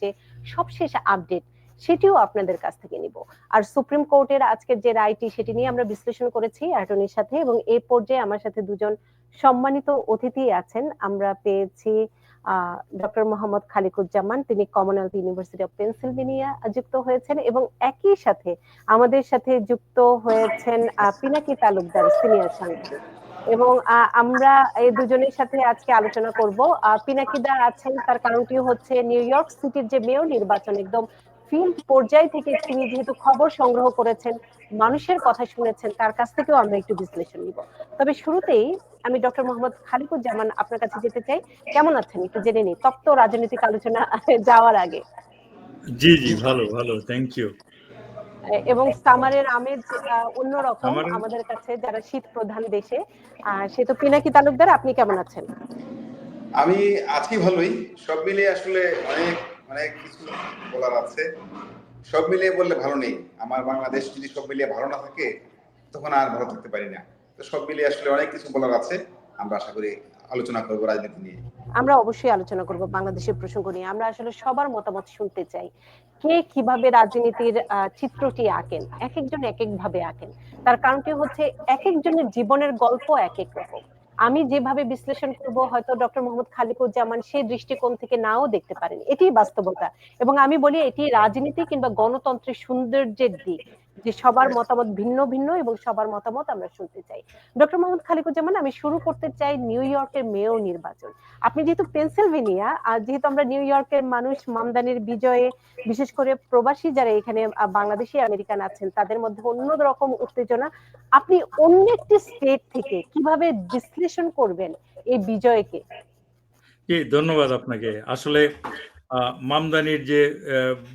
যে সবশেষ আপডেট সেটিও আপনাদের কাছ থেকে নিব। আর সুপ্রিম কোর্টের আজকের যে রায়টি সেটি নিয়ে আমরা বিশ্লেষণ করেছি অ্যাটর্নির সাথে এবং এই পর্যায়ে আমার সাথে দুজন সম্মানিত অতিথি আছেন। আমরা পেয়েছি ডক্টর মোহাম্মদ খালিকুজ্জামান, তিনি কমনওয়েলথ ইউনিভার্সিটি অফ পেনসিলভেনিয়া যুক্ত হয়েছেন এবং একই সাথে আমাদের সাথে যুক্ত হয়েছেন পিনাকি তালুকদার সিনিয়র সাংবাদিক এবং আমরা এই দুজনের সাথে আজকে আলোচনা করব। পিনাকিদা আছেন, তার কারণটি হচ্ছে নিউ ইয়র্ক সিটির যে মেয়র নির্বাচন, একদম ফিল্ড পর্যায় থেকে তিনি যেহেতু খবর সংগ্রহ করেছেন, মানুষের কথা শুনেছেন, তার কাছ থেকেও আমরা একটু বিশ্লেষণ নিব। তবে শুরুতেই আমি ডক্টর মোহাম্মদ খালিকুজ্জামান আপনার কাছে যেতে চাই। কেমন আছেন? একটু জেনে নিই। তপ্ত রাজনৈতিক আলোচনা যাওয়ার আগে। জি জি, ভালো ভালো থ্যাংক ইউ এবং সামারের আমেজ অন্যরকম আমাদের কাছে যারা শীত প্রধান দেশে। সে তো পিনাকি তালুকদার আপনি কেমন আছেন? আমি আছি ভালোই। সব মিলিয়ে আসলে অনেক অনেক কিছু বলার আছে। সব মিলিয়ে বললে ভালো নেই। আমার বাংলাদেশ যদি সব মিলিয়ে ভালো না থাকে তখন আর ভালো থাকতে পারি না। তো সব মিলিয়ে আসলে অনেক কিছু বলার আছে। আমরা আশা করি আলোচনা করব, রাজনীতি নিয়ে। আমরা অবশ্যই আলোচনা করব বাংলাদেশের প্রসঙ্গ নিয়ে। আমরা আসলে সবার মতামত শুনতে চাই। কে কীভাবে রাজনীতির চিত্রটি আঁকেন? এক একজন এক এক ভাবে আঁকেন। তার কারণটি হচ্ছে এক একজনের জীবনের গল্প এক এক রকম। আমি যেভাবে বিশ্লেষণ করব, হয়তো ডক্টর মোহাম্মদ খালিকুজ্জামান সেই দৃষ্টিকোণ থেকে নাও দেখতে পারেন। এটি বাস্তবতা। এবং আমি বলি এটি রাজনীতি কিংবা গণতন্ত্রের সৌন্দর্যের দিক। যে সবার মতামত ভিন্ন ভিন্ন এবং সবার মতামত আমরা শুনতে চাই। ডক্টর মোহাম্মদ খালিকুজ্জামান আমি শুরু করতে চাই নিউ ইয়র্কের মেয়র নির্বাচন। আপনি যেহেতু পেনসিলভেনিয়া আর যেহেতু আমরা নিউ ইয়র্কের মানুষ মামদানির বিজয়ে বিশেষ করে প্রবাসী যারা এখানে বাংলাদেশি আমেরিকান আছেন তাদের মধ্যে অন্য রকম উত্তেজনা। আপনি অন্য একটি স্টেট থেকে কীভাবে বিশ্লেষণ করবেন এই বিজয়কে? ধন্যবাদ আপনাকে। আসলে মামদানির যে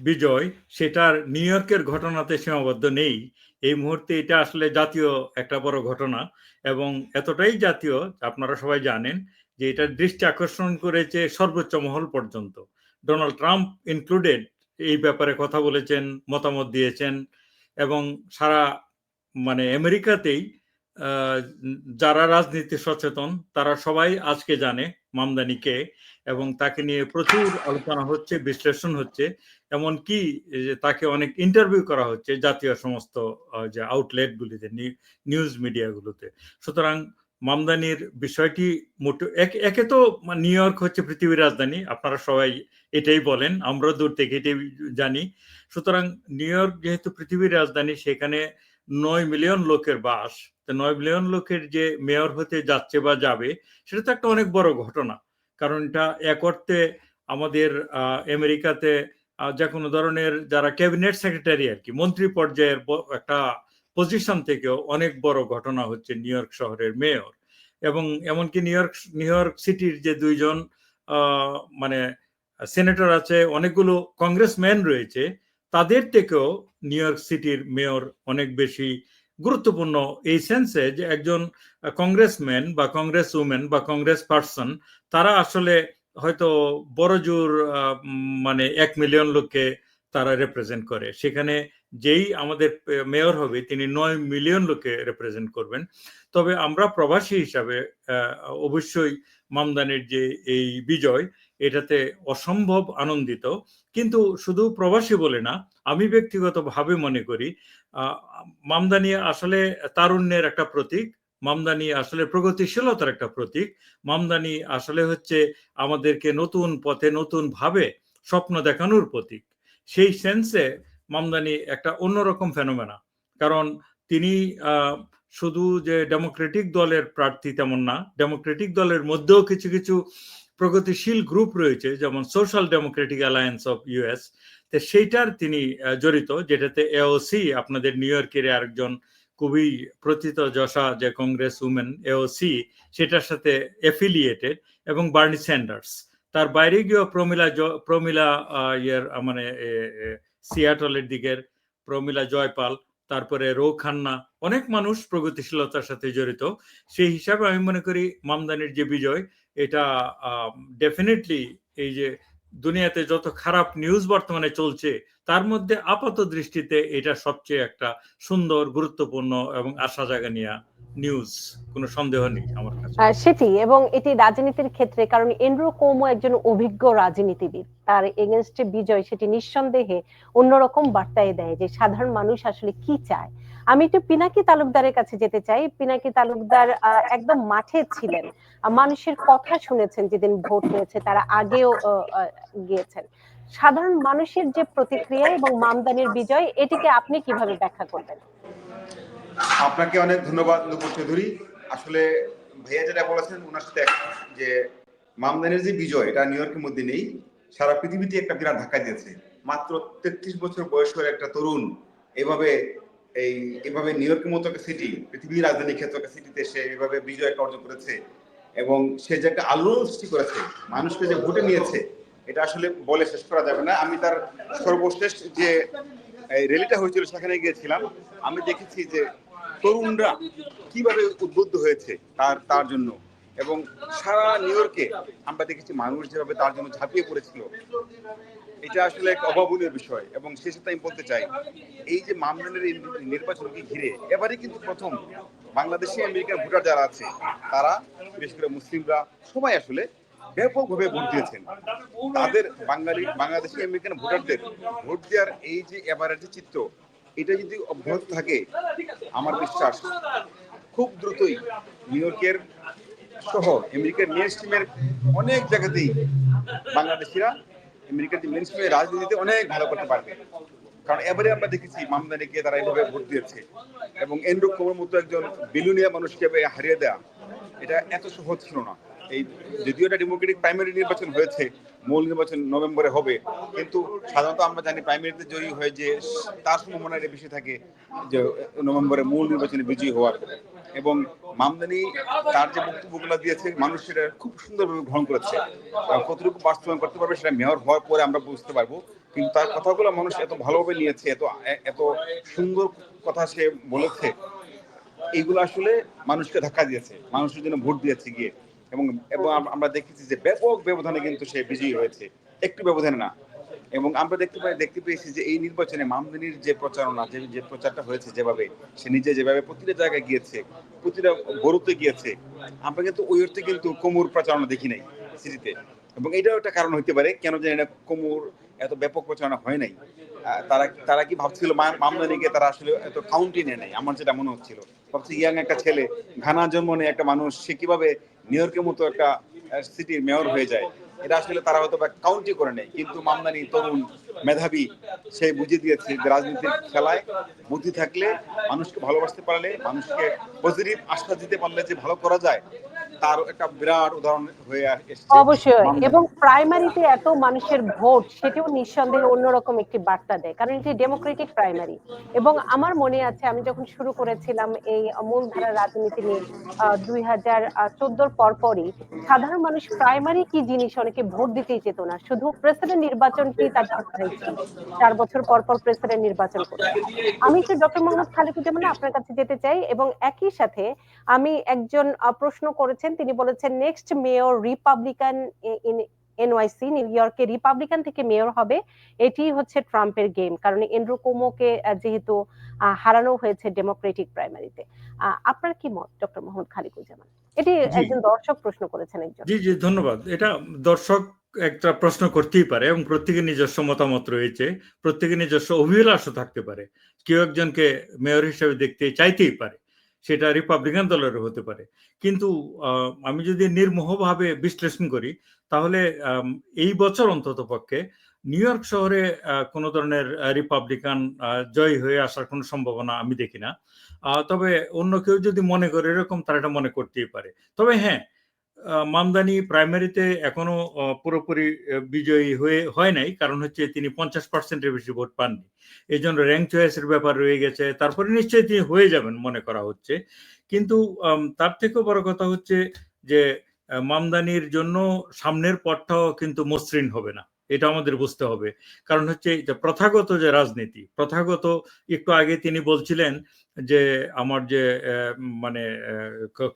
বিজয়, সেটার নিউ ইয়র্কের ঘটনাতে সীমাবদ্ধ নেই। এই মুহূর্তে এটা আসলে জাতীয় একটা বড় ঘটনা এবং এতটাই জাতীয়, আপনারা সবাই জানেন, যে এটার দৃষ্টি আকর্ষণ করেছে সর্বোচ্চ মহল পর্যন্ত। ডোনাল্ড ট্রাম্প ইনক্লুডেড এই ব্যাপারে কথা বলেছেন, মতামত দিয়েছেন এবং সারা মানে আমেরিকাতেই যারা রাজনীতি সচেতন, তারা সবাই আজকে জানে মামদানিকে। এবং তাকে নিয়ে প্রচুর আলোচনা হচ্ছে, বিশ্লেষণ হচ্ছে। এমনকি তাকে অনেক ইন্টারভিউ করা হচ্ছে জাতীয় সমস্ত যে আউটলেটগুলিতে নিউজ মিডিয়াগুলোতে সুতরাং মামদানির বিষয়টি মোটে একে তো নিউ ইয়র্ক হচ্ছে পৃথিবীর রাজধানী, আপনারা সবাই এটাই বলেন আমরা দূর থেকে এটাই জানি। সুতরাং নিউ ইয়র্ক যেহেতু পৃথিবীর রাজধানী, সেখানে নয় মিলিয়ন লোকের বাস। তো নয় মিলিয়ন লোকের যে মেয়র হতে যাচ্ছে বা যাবে, সেটা তো একটা অনেক বড় ঘটনা। কারণ এটা এক অর্থে আমাদের আমেরিকাতে যে কোনো ধরনের যারা ক্যাবিনেট সেক্রেটারি আর কি, মন্ত্রী পর্যায়ের একটা পজিশন থেকেও অনেক বড় ঘটনা হচ্ছে নিউ ইয়র্ক শহরের মেয়র। এবং এমনকি নিউ ইয়র্ক নিউ ইয়র্ক সিটির যে দুইজন মানে সেনেটর আছে, অনেকগুলো কংগ্রেসম্যান রয়েছে, তাদের থেকেও নিউ ইয়র্ক সিটির মেয়র অনেক বেশি গুরুত্বপূর্ণ এই সেন্সে যে একজন কংগ্রেসম্যান বা কংগ্রেস উমেন বা কংগ্রেস পার্সন তারা আসলে হয়তো বড় জোর মানে এক মিলিয়ন লোককে তারা রিপ্রেজেন্ট করে। সেখানে যেই আমাদের মেয়র হবে, তিনি নয় মিলিয়ন লোকে রিপ্রেজেন্ট করবেন। তবে আমরা প্রবাসী হিসাবে অবশ্যই মামদানির যে এই বিজয় এটাতে অসম্ভব আনন্দিত। কিন্তু শুধু প্রবাসী বলে না, আমি ব্যক্তিগতভাবে মনে করি মামদানি আসলে তারুণ্যের একটা প্রতীক মামদানি আসলে প্রগতিশীলতার একটা প্রতীক মামদানি আসলে হচ্ছে আমাদেরকে নতুন পথে নতুন ভাবে স্বপ্ন দেখানোর প্রতীক। সেই সেন্সে মামদানি একটা অন্যরকম ফেনোমেনা। কারণ তিনি শুধু যে ডেমোক্রেটিক দলের প্রার্থী তেমন না, ডেমোক্রেটিক দলের মধ্যেও কিছু কিছু প্রগতিশীল গ্রুপ রয়েছে, যেমন Social Democratic Alliance of US তো সেইটার তিনি জড়িত, যেটাতে এওসি আপনাদের নিউ ইয়র্কের আরেকজন খুবই প্রথিত যশা, যে কংগ্রেস উমেন এওসি সেটার সাথে এফিলিয়েটেড এবং বার্নি স্যান্ডার্স তার বাইরে গিয়েও প্রমিলা প্রমিলা ইয়ের মানে সিয়াটলের দিকের প্রমিলা জয়পাল, তারপরে রো খান্না, অনেক মানুষ প্রগতিশীলতার সাথে জড়িত। সেই হিসাবে আমি মনে করি মামদানির যে বিজয় এটা ডেফিনেটলি এই যে দুনিয়াতে যত খারাপ নিউজ বর্তমানে চলছে, তার মধ্যে আপাত দৃষ্টিতে এটা সবচেয়ে একটা সুন্দর, গুরুত্বপূর্ণ এবং আশা জাগা নিয়া নিউজ কোনো সন্দেহ নেই আমার কাছে। সেটি এবং এটি রাজনীতির ক্ষেত্রে, কারণ এন্ড্রু কোমো একজন অভিজ্ঞ রাজনীতিবিদ। তার এগেনস্টে বিজয় সেটি নিঃসন্দেহে অন্যরকম বার্তায় দেয় যে সাধারণ মানুষ আসলে কি চায়। আমি একটু পিনাকি তালুকদারের কাছে যেতে চাই। পিনাকি তালুকদার একদম মাঠে ছিলেন। মানুষের কথা শুনেছেন যেদিন ভোট হয়েছে, তারা আগেও গিয়েছেন। সাধারণ মানুষের যে প্রতিক্রিয়া এবং মামদানির বিজয়, এটিকে আপনি কীভাবে ব্যাখ্যা করবেন? আপনাকে অনেক ধন্যবাদ, নুপুর চৌধুরী। আসলে ভাইয়া যেটা বলেছেন ওনার সাথে যে মামদানের যে বিজয়, এটা নিউ ইয়র্কের মধ্যে নেই। সারা পৃথিবীতে একটা বিরাট ধাক্কা দিয়েছে। মাত্র তেত্রিশ বছর বয়সের একটা তরুণ এভাবে এই এভাবে নিউ ইয়র্কের মতো একটা সিটি পৃথিবীর রাজধানী ক্ষেত্র একটা সিটিতে সে এভাবে বিজয় একটা অর্জন করেছে এবং সে যে একটা আলোড়ন সৃষ্টি করেছে, মানুষকে যে ভোটে নিয়েছে, এটা আসলে বলে শেষ করা যাবে না। আমি তার সর্বশেষ যে র্যালিটা হয়েছিল সেখানে গিয়েছিলাম। আমি দেখেছি যে তরুণরা কীভাবে উদ্বুদ্ধ হয়েছে তার তার জন্য। এবং সারা নিউ ইয়র্কে আমরা দেখেছি মানুষ যেভাবে তার জন্য ঝাঁপিয়ে পড়েছিল, এটা আসলে এক অভাবনীয় বিষয়। এবং শেষে আমি বলতে চাই, এই যে মামলানের নির্বাচনকে ঘিরে এবারে কিন্তু প্রথম বাংলাদেশে আমেরিকান ভোটার যারা আছে, তারা, বিশেষ করে মুসলিমরা, সবাই আসলে ব্যাপকভাবে ভোট দিয়েছেন। তাদের বাঙালি, বাংলাদেশি আমেরিকান ভোটারদের ভোট দেওয়ার এই যে এবারের যে চিত্র, এটা যদি অব্যাহত থাকে, আমার বিশ্বাস খুব দ্রুতই নিউ ইয়র্কের শহর আমেরিকার মেন স্ট্রিমের অনেক জায়গাতেই বাংলাদেশিরা আমেরিকার যে মেন স্ট্রিমের রাজনীতিতে অনেক ভালো করতে পারবে। কারণ এবারে আমরা দেখেছি মামদানিকে তারা এইভাবে ভোট দিয়েছে এবং এন্ড্রু কোমর মতো একজন বিলুনিয়া মানুষকে হারিয়ে দেয়া, এটা এত সহজ ছিল না। এই যদিও এটা ডেমোক্রেটিক প্রাইমারি নির্বাচন হয়েছে, মূল নির্বাচন নভেম্বরে হবে, কিন্তু সাধারণত আমরা জানি প্রাইমারিতে জয়ী হয়ে যে তার সম্ভাবনা বেশি থাকে যে নভেম্বরে মূল নির্বাচনে বিজয়ী হওয়ার। এবং মামদানি তার যে বক্তব্যগুলো দিয়েছে, মানুষ সেটা খুব সুন্দরভাবে গ্রহণ করেছে। কতটুকু বাস্তবায়ন করতে পারবে সেটা মেয়র হওয়ার পরে আমরা বুঝতে পারব। কিন্তু তার কথাগুলো মানুষ এত ভালোভাবে নিয়েছে, এত এত সুন্দর কথা সে বলেছে, এইগুলো আসলে মানুষকে ধাক্কা দিয়েছে, মানুষের জন্য ভোট দিয়েছে গিয়ে। এবং এবং আমরা দেখেছি যে ব্যাপক ব্যবধানে কিন্তু সে বিজয়ী হয়েছে। একটু ব্যবধানে না এবং আমরা দেখতে পাই দেখতে পেয়েছি যে এই নির্বাচনে মামদানির যে প্রচারণা, যে যে প্রচারটা হয়েছে যেভাবে, সে নিজে যেভাবে প্রতিটা জায়গায় গিয়েছে, প্রতিটা গরুতে গিয়েছে, আমরা কিন্তু ওই অর্থে কিন্তু কোমর প্রচারণা দেখি নাই সিটিতে। এবং এটাও একটা কারণ হইতে পারে, কেন জানি না কোমর এত ব্যাপক প্রচারণা হয় নাই। তারা তারা কি ভাবছিল মামদানিকে তারা আসলে এত কাউন্টি নেয় নাই? আমার যেটা মনে হচ্ছিল, ভাবছি ইয়াং একটা ছেলে, ঘানা জন্ম নেই একটা মানুষ, সে কীভাবে নিউ ইয়র্কের মতো একটা সিটির মেয়র হয়ে যায়? এটা আসলে তারা হয়তো বা কাউন্টি করে নেয়। কিন্তু মামদানি তরুণ মেধাবী, সে বুঝিয়ে দিয়েছে যে রাজনীতির খেলায় বুদ্ধি থাকলে মানুষকে ভালোবাসতে পারলে মানুষকে পজিটিভ আস্থা দিতে পারলে যে ভালো করা যায় তার একটা বিরাট উদাহরণ হয়ে এসেছে অবশ্যই। এবং প্রাইমারিতে এত মানুষের ভোট সেটিও নিঃসন্দেহে অন্যরকম একটি বার্তা দেয়। কারণ এটি ডেমোক্রেটিক প্রাইমারি এবং আমার মনে আছে আমি যখন শুরু করেছিলাম এই মূলধারা রাজনীতি নিয়ে দুই হাজার চোদ্দোর পরপরই সাধারণ মানুষ প্রাইমারি কি জিনিস অনেকে ভোট দিতেই যেত না। শুধু প্রেসিডেন্ট নির্বাচনটি তার ছিল চার বছর পর পর প্রেসিডেন্ট নির্বাচন করতে আমি একটু ডক্টর মোহাম্মদ খালিকুজ্জামান আপনার কাছে যেতে চাই এবং একই সাথে আমি একজন প্রশ্ন করেছেন তিনি বলেছেন next mayor Republican in NYC New ইয়র্কে রিপাবলিকান থেকে মেয়র হবে এটি হচ্ছে ট্রাম্পের গেম কারণ এন্ড্রু কোমোকে যেহেতু হারানো হয়েছে ডেমোক্রেটিক প্রাইমারিতে আপনার কি মত ডক্টর মোহাম্মদ খালিকুজ্জামান? এটি একজন দর্শক প্রশ্ন করেছেন একজন। জি জি ধন্যবাদ। এটা দর্শক একটা প্রশ্ন করতেই পারে এবং প্রত্যেকের নিজস্ব মতামত রয়েছে প্রত্যেকের নিজস্ব অভিলাষও থাকতে পারে। কেউ একজনকে মেয়র হিসেবে দেখতে চাইতেই পারে। সেটা রিপাবলিকান দলেরও হতে পারে। কিন্তু আমি যদি নির্মোহভাবে বিশ্লেষণ করি, তাহলে এই বছর অন্তত পক্ষে নিউ ইয়র্ক শহরে কোনো ধরনের রিপাবলিকান জয় হয়ে আসার কোনো সম্ভাবনা আমি দেখি না। তবে অন্য কেউ যদি মনে করে, এরকম তারা এটা মনে করতেই পারে। তবে হ্যাঁ মামদানি প্রাইমারিতে এখনও পুরোপুরি বিজয়ী হয়ে, হয় নাই। কারণ হচ্ছে তিনি পঞ্চাশ পার্সেন্টের বেশি ভোট পাননি। এই জন্য র্যাঙ্ক চয়েসের ব্যাপার রয়ে গেছে। তারপরে নিশ্চয়ই তিনি হয়ে যাবেন মনে করা হচ্ছে। কিন্তু তার থেকেও বড় কথা হচ্ছে যে মামদানির জন্য সামনের পথটাও কিন্তু মসৃণ হবে না। এটা আমাদের বুঝতে হবে। কারণ হচ্ছে প্রথাগত যে রাজনীতি, প্রথাগত একটু আগে তিনি বলছিলেন যে আমার যে মানে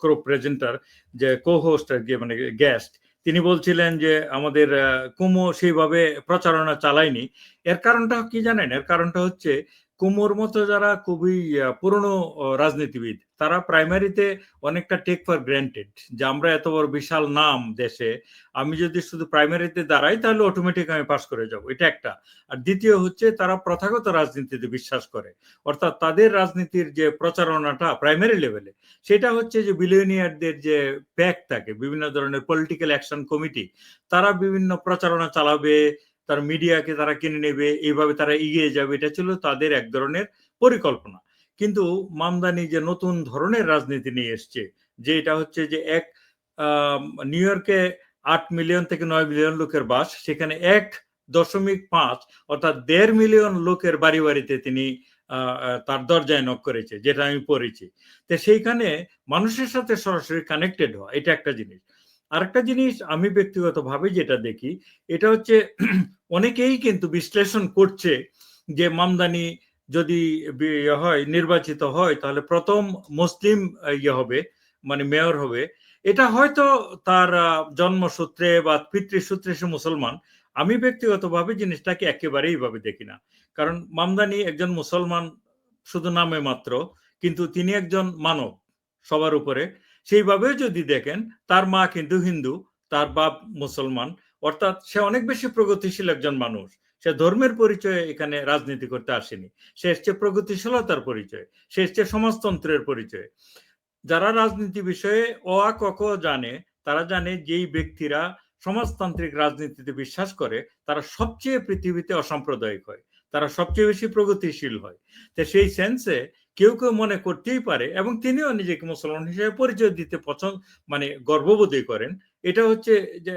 ক্রো প্রেজেন্টার যে কো হোস্ট আর মানে গেস্ট তিনি বলছিলেন যে আমাদের কুমো সেইভাবে প্রচারণা চালায়নি। এর কারণটা কি জানেন? এর কারণটা হচ্ছে কুমোর মতো যারা খুবই পুরনো রাজনীতিবিদ, তারা প্রাইমারিতে অনেকটা টেক ফর গ্র্যান্টেড যে আমরা এত বড় বিশাল নাম দেশে, আমি যদি শুধু প্রাইমারিতে দাঁড়াই তাহলে অটোমেটিক আমি পাস করে যাব। এটা একটা। আর দ্বিতীয় হচ্ছে তারা প্রথাগত রাজনীতিতে বিশ্বাস করে। অর্থাৎ তাদের রাজনীতির যে প্রচারণাটা প্রাইমারি লেভেলে সেটা হচ্ছে যে বিলিয়নিয়ারদের যে প্যাক থাকে, বিভিন্ন ধরনের পলিটিক্যাল অ্যাকশন কমিটি তারা বিভিন্ন প্রচারণা চালাবে তার মিডিয়াকে তারা কিনে নেবে, এইভাবে তারা এগিয়ে যাবে, এটা ছিল তাদের এক ধরনের পরিকল্পনা। কিন্তু মামদানি যে নতুন ধরনের রাজনীতি নিয়ে এসছে, যে এটা হচ্ছে যে এক নিউ ইয়র্কে আট মিলিয়ন থেকে নয় মিলিয়ন লোকের বাস, সেখানে এক দশমিক পাঁচ অর্থাৎ দেড় মিলিয়ন লোকের বাড়ি বাড়িতে তিনি তার দরজায় নক করেছে, যেটা আমি পড়েছি। তো সেইখানে মানুষের সাথে সরাসরি কানেক্টেড হওয়া, এটা একটা জিনিস। আরেকটা জিনিস আমি ব্যক্তিগতভাবে যেটা দেখি, এটা হচ্ছে অনেকেই কিন্তু বিশ্লেষণ করছে যে মামদানি যদি ইয়ে হয়, নির্বাচিত হয়, তাহলে প্রথম মুসলিম ইয়ে হবে মানে মেয়র হবে। এটা হয়তো তার জন্মসূত্রে বা পিতৃসূত্রে সে মুসলমান। আমি ব্যক্তিগতভাবে জিনিসটাকে একেবারেই এইভাবে দেখি না। কারণ মামদানি একজন মুসলমান শুধু নামে মাত্র, কিন্তু তিনি একজন মানব সবার উপরে। সেইভাবে যদি দেখেন, তার মা কিন্তু হিন্দু, তার বাপ মুসলমান, অর্থাৎ সে অনেক বেশি প্রগতিশীল একজন মানুষ। সে ধর্মের পরিচয়ে এখানে রাজনীতি করতে আসেনি। সে এসছে প্রগতিশীলতার পরিচয়, সে এসছে সমাজতন্ত্রের পরিচয়। যারা রাজনীতি বিষয়ে অ ক জানে, তারা জানে যেই ব্যক্তিরা সমাজতান্ত্রিক রাজনীতিতে বিশ্বাস করে, তারা সবচেয়ে পৃথিবীতে অসাম্প্রদায়িক হয়, তারা সবচেয়ে বেশি প্রগতিশীল হয়। তো সেই সেন্সে কেউ কেউ মনে করতেই পারে এবং তিনিও নিজেকে মুসলমান হিসেবে পরিচয় দিতে পছন্দ মানে গর্ববোধই করেন। এটা হচ্ছে যে,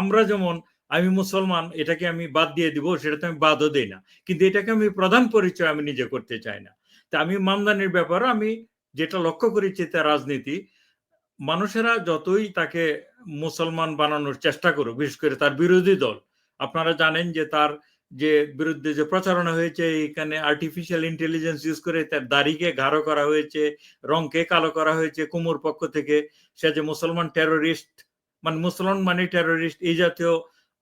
আমরা যেমন, আমি মুসলমান, এটাকে আমি বাদ দিয়ে দিব সেটা তো আমি বাদও দিই না। কিন্তু এটাকে আমি প্রধান পরিচয় আমি নিজে করতে চাই না। তা আমি মামদানির ব্যাপারে আমি যেটা লক্ষ্য করেছি তার রাজনীতি, মানুষেরা যতই তাকে মুসলমান বানানোর চেষ্টা করুক, বিশেষ করে তার বিরোধী দল, আপনারা জানেন যে তার যে বিরুদ্ধে যে প্রচারণা হয়েছে, এখানে আর্টিফিশিয়াল ইন্টেলিজেন্স ইউজ করে তার দাড়িকে গাঢ় করা হয়েছে, রংকে কালো করা হয়েছে কুমুর পক্ষ থেকে। সে যে মুসলমান টেরোরিস্ট মানে মুসলমান মানে টেরোরিস্ট এই জাতীয়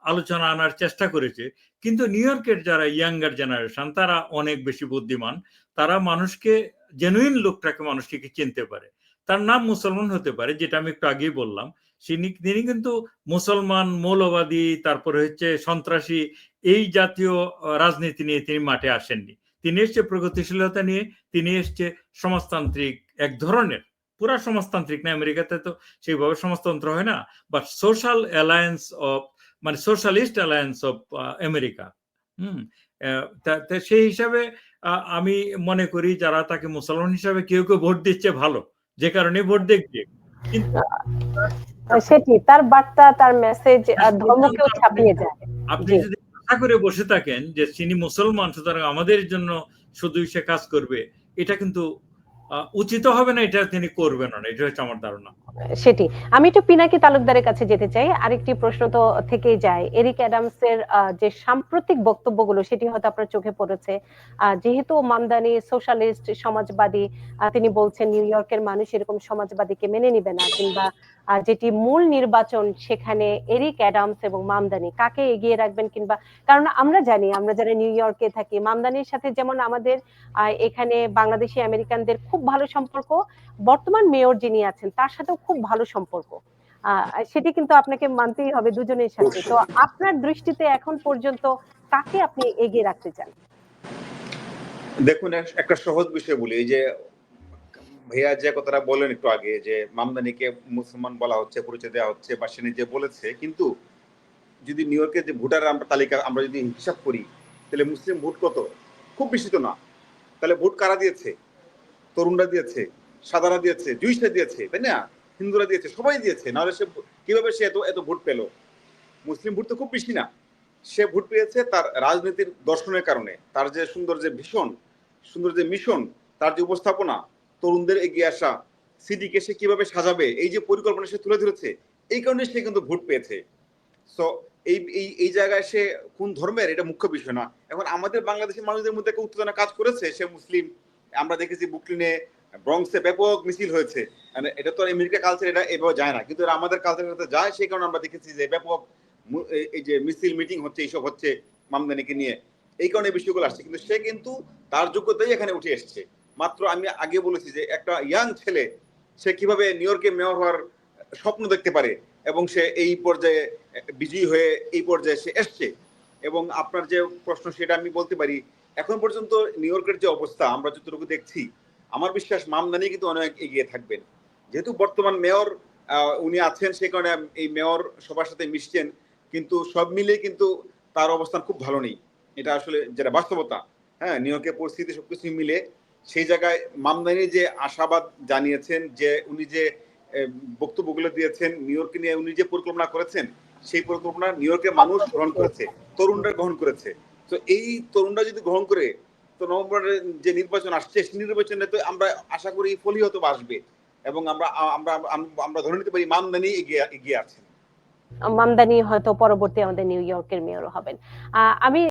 আলোচনা আনার চেষ্টা করেছে। কিন্তু নিউ ইয়র্কের যারা ইয়াঙ্গার জেনারেশন তারা অনেক বেশি বুদ্ধিমান। তারা মানুষকে জেনুইন লোকটাকে মানুষকে চিনতে পারে। তার নাম মুসলমান হতে পারে, যেটা আমি একটু আগেই বললাম। তিনি কিন্তু মুসলমান, মৌলবাদী, তারপরে হচ্ছে সন্ত্রাসী এই জাতীয় রাজনীতি নিয়ে তিনি মাঠে আসেননি। তিনি এসছে প্রগতিশীলতা নিয়ে তিনি এসছে সমাজতান্ত্রিক এক ধরনের পুরা সমাজতান্ত্রিক না আমেরিকাতে তো সেইভাবে সমাজতন্ত্র হয় না বাট সোশ্যাল অ্যালায়েন্স অফ মানে socialist alliance of America. Hmm সেই হিসাবে আমি মনে করি যারা তাকে মুসলমান হিসাবে কেউ কেউ ভোট দিচ্ছে ভালো যে কারণে ভোট দেখবে। সেটি তার বার্তা তার মেসেজ ধর্মকেও ছাপিয়ে যায়। আপনি আশা করে বসে থাকেন যে তিনি মুসলমান, সুতরাং আমাদের জন্য শুধুই সে কাজ করবে, এটা কিন্তু উচিত হবে না, এটা তিনি করবেন না, এটা হচ্ছে আমার ধারণা। সেটি। আমি একটু পিনাকি তালুকদারের কাছে যেতে চাই। আরেকটি প্রশ্ন তো থেকেই যায়। এরিক অ্যাডামসের আহ, যে সাম্প্রতিক বক্তব্যগুলো সেটি হয়তো আপনার চোখে পড়েছে। যেহেতু মামদানি সোশ্যালিস্ট সমাজবাদী তিনি বলছেন নিউ ইয়র্কের মানুষ এরকম সমাজবাদীকে মেনে নিবে না কিংবা যেটি মূল নির্বাচন সেখানে এরিক অ্যাডামস এবং মামদানি কাকে এগিয়ে রাখবেন কিংবা কারণ আমরা জানি আমরা যারা নিউ ইয়র্কে থাকি মামদানির সাথে যেমন আমাদের এখানে বাংলাদেশি আমেরিকানদের খুব ভালো সম্পর্ক বর্তমান মেয়র যিনি আছেন তার সাথেও খুব ভালো সম্পর্ক। সেটি কিন্তু আপনাকে মানতেই হবে দুজনের সাথে। তো আপনার দৃষ্টিতে এখন পর্যন্ত কাকে আপনি এগিয়ে রাখতে চান? দেখুন একটা সহজ বিষয় বলি এই যে ভাইয়া যে কথাটা বললেন একটু আগে যে মামদানিকে মুসলমান বলা হচ্ছে পরিচয় দেওয়া হচ্ছে বা সে নিজে বলেছে কিন্তু যদি নিউ ইয়র্কের যে ভোটার আমরা তালিকা আমরা যদি হিসাব করি তাহলে মুসলিম ভোট কত? খুব বেশি তো না। তাহলে ভোট কারা দিয়েছে? তরুণরা দিয়েছে। সাদারা দিয়েছে জুইসরা দিয়েছে, তাই না? হিন্দুরা দিয়েছে, সবাই দিয়েছে। নাহলে সে কীভাবে সে এত এত ভোট পেল? মুসলিম ভোট তো খুব বেশি না। সে ভোট পেয়েছে তার রাজনীতির দর্শনের কারণে। তার যে সুন্দর যে ভীষণ, সুন্দর যে মিশন, তার যে উপস্থাপনা, তরুণদের এগিয়ে আসা, সিডিকে সে কীভাবে সাজাবে, এই যে পরিকল্পনা সে তুলে ধরেছে, এই কারণে সে কিন্তু ভোট পেয়েছে। সো এই এই এই জায়গায় সে কোন ধর্মের, এটা মুখ্য বিষয় না। এখন আমাদের বাংলাদেশের মানুষদের মধ্যে একটা উত্তেজনা কাজ করেছে? সে মুসলিম, আমরা দেখেছি বুকলিনে ব্রঙ্কসে ব্যাপক মিছিল হয়েছে। মানে এটা তো আমেরিকা কালচার এটা এভাবে যায় না। কিন্তু এরা আমাদের কালচার যায়, সেই কারণে আমরা দেখেছি যে ব্যাপক এই- যে মিছিল মিটিং হচ্ছে, এইসব হচ্ছে মামদানিকে নিয়ে। এই কারণে বিষয়গুলো আসছে। কিন্তু সে কিন্তু তার যোগ্যতাই এখানে উঠে এসছে। মাত্র আমি আগে বলেছি যে একটা ইয়াং ছেলে, সে কীভাবে নিউ ইয়র্কে মেয়র হওয়ার স্বপ্ন দেখতে পারে এবং সে এই পর্যায়ে বিজয়ী হয়ে এই পর্যায়ে সে এসছে। এবং আপনার যে প্রশ্ন, সেটা আমি বলতে পারি, এখন পর্যন্ত নিউ ইয়র্কের যে অবস্থা, আমরা যতটুকু দেখছি আমার বিশ্বাস মামদানি কিন্তু অনেক এগিয়ে থাকবেন। যেহেতু বর্তমান মেয়র উনি আছেন, সে কারণে এই মেয়র সবার সাথে মিশছেন, কিন্তু সব মিলিয়ে কিন্তু তার অবস্থান খুব ভালো নেই। এটা আসলে যেটা বাস্তবতা হ্যাঁ ইয়র্কের পরিস্থিতি সবকিছু মিলে সেই জায়গায় মামদানি যে আশাবাদ জানিয়েছেন, যে উনি যে বক্তব্যগুলো দিয়েছেন, নিউ ইয়র্কে নিয়ে উনি যে পরিকল্পনা করেছেন, সেই পরিকল্পনা নিউ ইয়র্কের মানুষ গ্রহণ করেছে, তরুণরা গ্রহণ করেছে। তো এই তরুণরা যদি গ্রহণ করে তো নভেম্বরের যে নির্বাচন আসছে, সেই নির্বাচনে তো আমরা আশা করি ফলি হতো আসবে এবং আমরা আমরা, আমরা- ধরে নিতে পারি মামদানি এগিয়ে এগিয়ে আছেন। মামদানি হয়তো পরবর্তী আমাদের নিউ ইয়র্কের মেয়র হবেন। আমি